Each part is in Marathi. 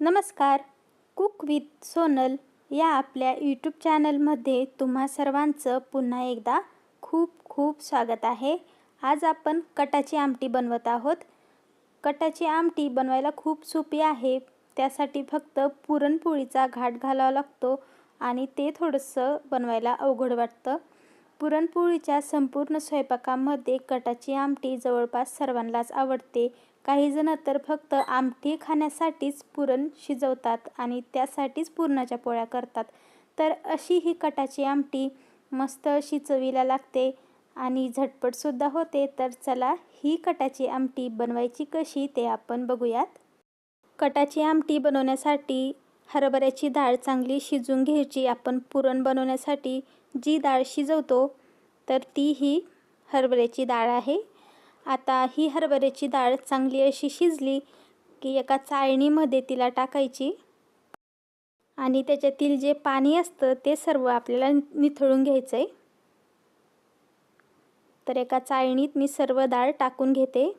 नमस्कार. कुक विथ सोनल या आपल्या यूट्यूब चॅनलमध्ये तुम्हा सर्वांचं पुन्हा एकदा खूप खूप स्वागत आहे. आज आपण कटाची आमटी बनवत आहोत. कटाची आमटी बनवायला खूप सोपी आहे. त्यासाठी फक्त पुरणपोळीचा घाट घालावा लागतो आणि ते थोडंसं बनवायला अवघड वाटतं. पुरणपोळीच्या संपूर्ण स्वयंपाकामध्ये कटाची आमटी जवळपास सर्वांनाच आवडते. काही जण तर फक्त आमटी खाण्यासाठीच पुरण शिजवतात आणि त्यासाठीच पुरणाच्या पोळ्या करतात. तर अशी ही कटाची आमटी मस्त अशी चवीला लागते आणि झटपटसुद्धा होते. तर चला ही कटाची आमटी बनवायची कशी ते आपण बघूयात. कटाची आमटी बनवण्यासाठी हरभऱ्याची डाळ चांगली शिजून घ्यायची. आपण पुरण बनवण्यासाठी जी डाळ शिजवतो तर ती ही हरभऱ्याची डाळ आहे. आता ही हरभऱ्याची डाळ चांगली अशी शिजली की एका चाळणीमध्ये तिला टाकायची. आणि त्याच्यातील जे पाणी असतं ते सर्व आपल्याला निथळून घ्यायचं आहे तर एका चाळणीत मी सर्व डाळ टाकून घेते.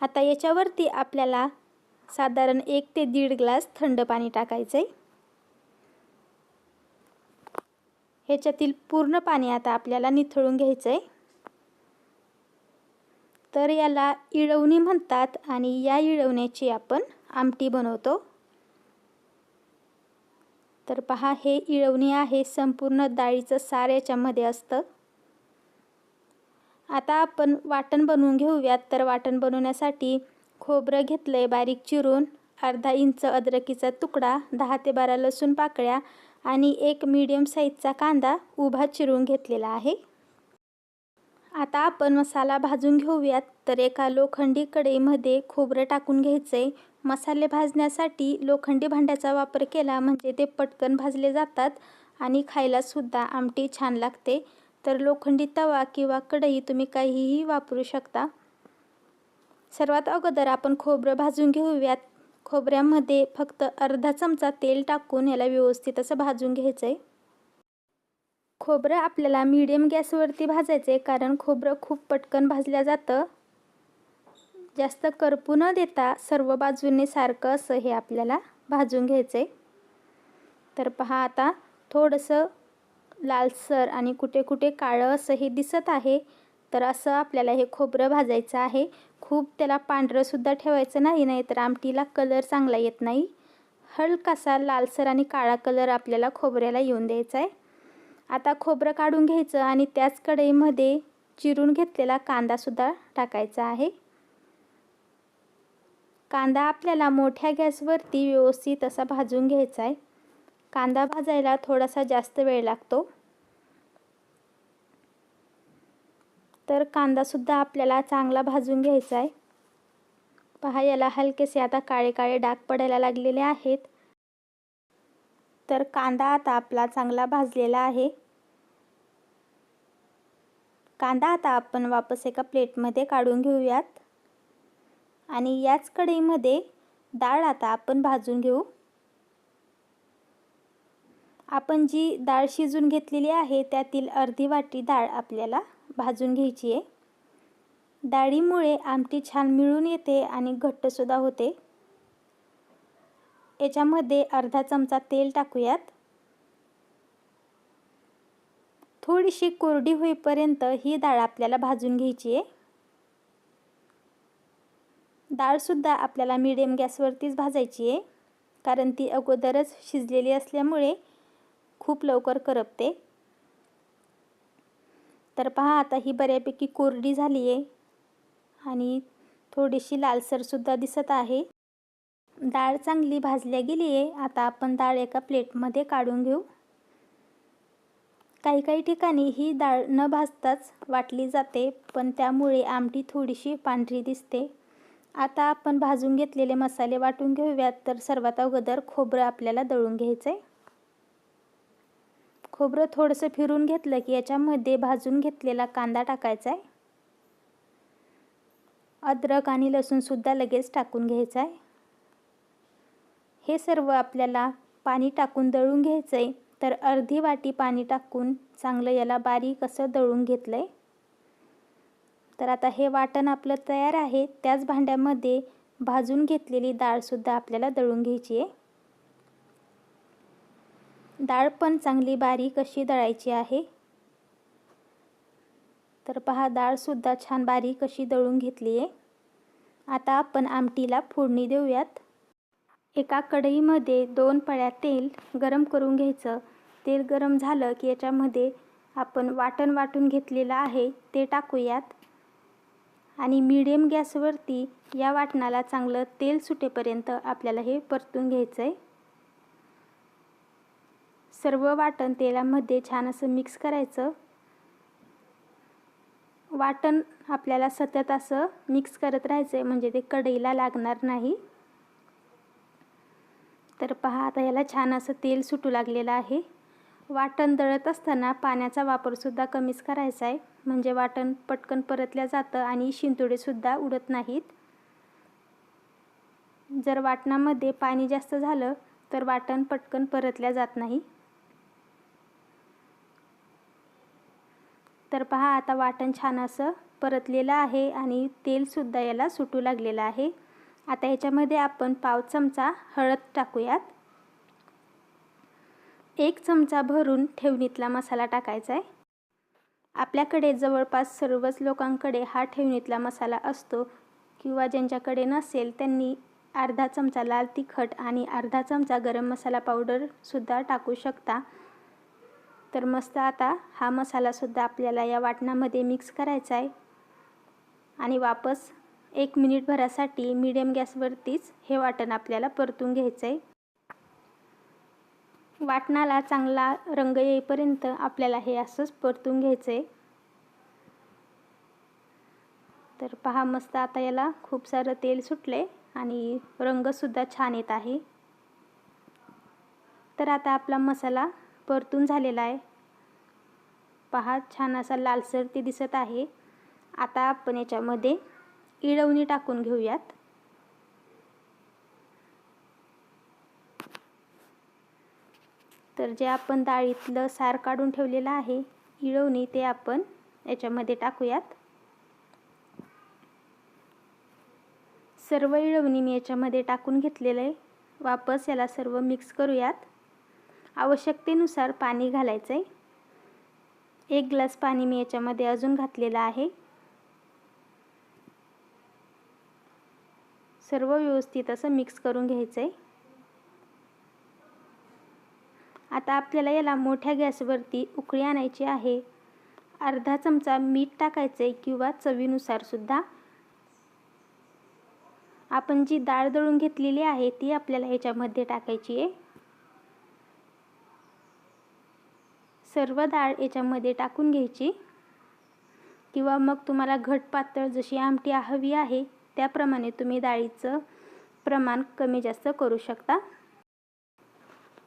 आता याच्यावरती आपल्याला साधारण एक ते दीड ग्लास थंड पाणी टाकायचं आहे ह्याच्यातील पूर्ण पाणी आता आपल्याला निथळून घ्यायचं आहे तर याला इळवणी म्हणतात आणि या इळवण्याची आपण आमटी बनवतो. तर पहा हे इळवणी आहे संपूर्ण डाळीचं सार याच्यामध्ये असतं. आता आपण वाटण बनवून घेऊयात. तर वाटण बनवण्यासाठी खोबरं घेतलं आहे बारीक चिरून अर्धा इंच अद्रकीचा तुकडा दहा ते बारा लसूण पाकळ्या आणि एक मीडियम साईजचा कांदा उभा चिरून घेतलेला आहे. आता आपण मसाला भाजून घेऊयात. तर एका लोखंडी कढईमध्ये खोबरं टाकून घ्यायचं आहे मसाले भाजण्यासाठी लोखंडी भांड्याचा वापर केला म्हणजे ते पटकन भाजले जातात आणि खायलासुद्धा आमटी छान लागते. तर लोखंडी तवा किंवा कढई तुम्ही काहीही वापरू शकता. सर्वात अगोदर आपण खोबरं भाजून घेऊयात. खोबऱ्यामध्ये फक्त अर्धा चमचा तेल टाकून याला व्यवस्थित असं भाजून घ्यायचं आहे खोबरं आपल्याला मीडियम गॅसवरती भाजायचं आहे कारण खोबरं खूप पटकन भाजलं जातं. जास्त करपू न देता सर्व बाजूने सारखं असं हे आपल्याला भाजून घ्यायचं आहे तर पहा आता थोडंसं लालसर आणि कुठे कुठे काळं असं हे दिसत आहे. तर असं आपल्याला हे खोबरं भाजायचं आहे. खूप त्याला पांढरंसुद्धा ठेवायचं नाही नाही तर आमटीला कलर चांगला येत नाही. हलकासा लालसर आणि काळा कलर आपल्याला खोबऱ्याला येऊन द्यायचा आहे आता खोबरं काढून घ्यायचं आणि त्याच कढईमध्ये चिरून घेतलेला कांदासुद्धा टाकायचा आहे. कांदा आपल्याला मोठ्या गॅसवरती व्यवस्थित असा भाजून घ्यायचा आहे. कांदा भाजायला थोडासा जास्त वेळ लागतो. तर कांदासुद्धा आपल्याला चांगला भाजून घ्यायचा आहे. पहा याला हलकेसे आता काळे काळे डाग पडायला लागलेले आहेत. तर कांदा आता आपला चांगला भाजलेला आहे. कांदा आता आपण वापस एका प्लेटमध्ये काढून घेऊयात. आणि याच कढईमध्ये डाळ आता आपण भाजून घेऊ. आपण जी डाळ शिजून घेतलेली आहे त्यातील अर्धी वाटी डाळ आपल्याला भाजून घ्यायची आहे. डाळीमुळे आमटी छान मिळून येते आणि घट्टसुद्धा होते. याच्यामध्ये अर्धा चमचा तेल टाकूयात. थोडीशी कोरडी होईपर्यंत ही डाळ आपल्याला भाजून घ्यायची आहे. डाळसुद्धा आपल्याला मिडियम गॅसवरतीच भाजायची आहे कारण ती अगोदरच शिजलेली असल्यामुळे खूप लवकर करपते. तर पहा आता ही बऱ्यापैकी कोरडी झाली आहे आणि थोडीशी लालसरसुद्धा दिसत आहे. डाळ चांगली भाजल्या गेली आहे आता आपण डाळ एका प्लेटमध्ये काढून घेऊ. काही काही ठिकाणी ही डाळ न भाजताच वाटली जाते पण त्यामुळे आमटी थोडीशी पांढरी दिसते. आता आपण भाजून घेतलेले मसाले वाटून घेऊयात तर सर्वात अगोदर खोबरं आपल्याला दळून घ्यायचं आहे खोबरं थोडंसं फिरून घेतलं की याच्यामध्ये भाजून घेतलेला कांदा टाकायचा आहे अद्रक आणि लसूणसुद्धा लगेच टाकून घ्यायचा आहे हे सर्व आपल्याला पाणी टाकून दळून घ्यायचं आहे तर अर्धी वाटी पाणी टाकून चांगलं याला बारीक असं दळून घेतलं आहे तर आता हे वाटण आपलं तयार आहे. त्याच भांड्यामध्ये भाजून घेतलेली डाळसुद्धा आपल्याला दळून घ्यायची आहे. डाळ पण चांगली बारीक अशी दळायची आहे. तर पहा डाळसुद्धा छान बारीक अशी दळून घेतली आहे आता आपण आमटीला फोडणी देऊयात. एका कढईमध्ये दोन पळ्या तेल गरम करून घ्यायचं. तेल गरम झालं की याच्यामध्ये आपण वाटण वाटून घेतलेलं आहे ते टाकूयात. आणि मीडियम गॅसवरती या वाटणाला चांगलं तेल सुटेपर्यंत आपल्याला हे परतून घ्यायचं आहे सर्व वाटण तेलामध्ये छान असं मिक्स करायचं. वाटण आपल्याला सतत असं मिक्स करत राहायचं आहे म्हणजे ते कढईला लागणार नाही. तर पहा आता याला छान असं तेल सुटू लागलेलं आहे. वाटण दळत असताना पाण्याचा वापरसुद्धा कमीच करायचा आहे. म्हणजे वाटण पटकन परतल्या जातं आणि शिंतुडेसुद्धा उडत नाहीत. जर वाटणामध्ये पाणी जास्त झालं तर वाटण पटकन परतल्या जात नाही. तर पहा आता वाटण छान असं परतलेलं आहे आणि तेलसुद्धा याला सुटू लागलेलं आहे. आता ह्याच्यामध्ये आपण पाव चमचा हळद टाकूयात. एक चमचा भरून ठेवणीतला मसाला टाकायचा आहे आपल्याकडे जवळपास सर्वच लोकांकडे हा ठेवणीतला मसाला असतो किंवा ज्यांच्याकडे नसेल त्यांनी अर्धा चमचा लाल तिखट आणि अर्धा चमचा गरम मसाला पावडरसुद्धा टाकू शकता. तर मस्त आता हा मसालासुद्धा आपल्याला या वाटणामध्ये मिक्स करायचा आहे आणि वापस एक मिनिटभरासाठी मीडियम गॅसवरतीच हे वाटण आपल्याला परतून घ्यायचं आहे वाटणाला चांगला रंग येईपर्यंत आपल्याला हे असंच परतून घ्यायचं आहे तर पहा मस्त आता याला खूप सारं तेल सुटले आणि रंगसुद्धा छान येत आहे. तर आता आपला मसाला परतून झालेला आहे. पहा छान असा लालसर ते दिसत आहे. आता आपण याच्यामध्ये इळवणी टाकून घेऊयात. तर जे आपण डाळीतलं सार काढून ठेवलेलं आहे इळवणी ते आपण याच्यामध्ये टाकूयात. सर्व इळवणी मी याच्यामध्ये टाकून घेतलेलं आहे. वापस याला सर्व मिक्स करूयात. आवश्यकतेनुसार पाणी घालायचं आहे एक ग्लास पाणी मी याच्यामध्ये अजून घातलेलं आहे. सर्व व्यवस्थित असं मिक्स करून घ्यायचं आहे आता आपल्याला याला मोठ्या गॅसवरती उकळी आणायची आहे. अर्धा चमचा मीठ टाकायचं आहे किंवा चवीनुसारसुद्धा आपण जी डाळ दळून घेतलेली आहे ती आपल्याला ह्याच्यामध्ये टाकायची आहे. सर्व डाळ याच्यामध्ये टाकून घ्यायची. किंवा मग तुम्हाला घट पातळ जशी आमटी हवी आहे त्याप्रमाणे तुम्ही डाळीचं प्रमाण कमी जास्त करू शकता.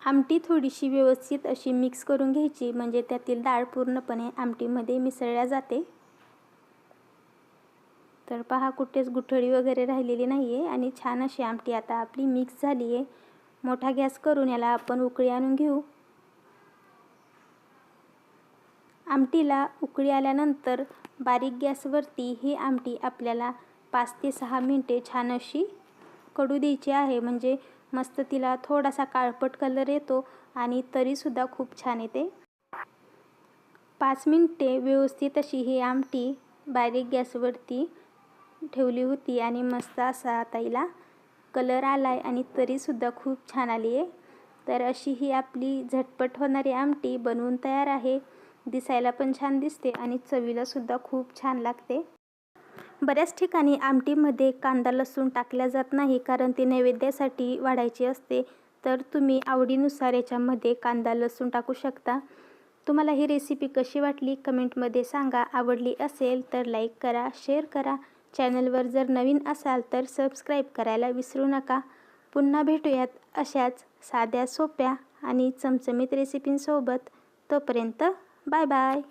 आमटी थोडीशी व्यवस्थित अशी मिक्स करून घ्यायची म्हणजे त्यातील डाळ पूर्णपणे आमटीमध्ये मिसळल्या जाते. तर पहा कुठेच गुठळी वगैरे राहिलेली नाही आहे आणि छान अशी आमटी आता आपली मिक्स झाली आहे मोठा गॅस करून याला आपण उकळी आणून घेऊ. आमटीला उकळी आल्यानंतर बारीक गॅसवरती ही आमटी आपल्याला पाच ते सहा मिनटे छान अशी कडू द्यायची आहे. म्हणजे मस्त तिला थोडासा काळपट कलर येतो आणि तरीसुद्धा खूप छान येते. पाच मिनटे व्यवस्थित अशी ही आमटी बारीक गॅसवरती ठेवली होती आणि मस्त असा आता हिला कलर आला आहे आणि तरीसुद्धा खूप छान आली आहे. तर अशी ही आपली झटपट होणारी आमटी बनवून तयार आहे. दिसायला पण छान दिसते आणि चवीलासुद्धा खूप छान लागते. बऱ्याच ठिकाणी आमटीमध्ये कांदा लसूण टाकल्या जात नाही कारण ती नैवेद्यासाठी वाढायची असते. तर तुम्ही आवडीनुसार याच्यामध्ये कांदा लसूण टाकू शकता. तुम्हाला ही रेसिपी कशी वाटली कमेंटमध्ये सांगा. आवडली असेल तर लाईक करा शेअर करा. चॅनलवर जर नवीन असाल तर सबस्क्राईब करायला विसरू नका. पुन्हा भेटूयात अशाच साध्या सोप्या आणि चमचमीत रेसिपींसोबत. तोपर्यंत बाय बाय.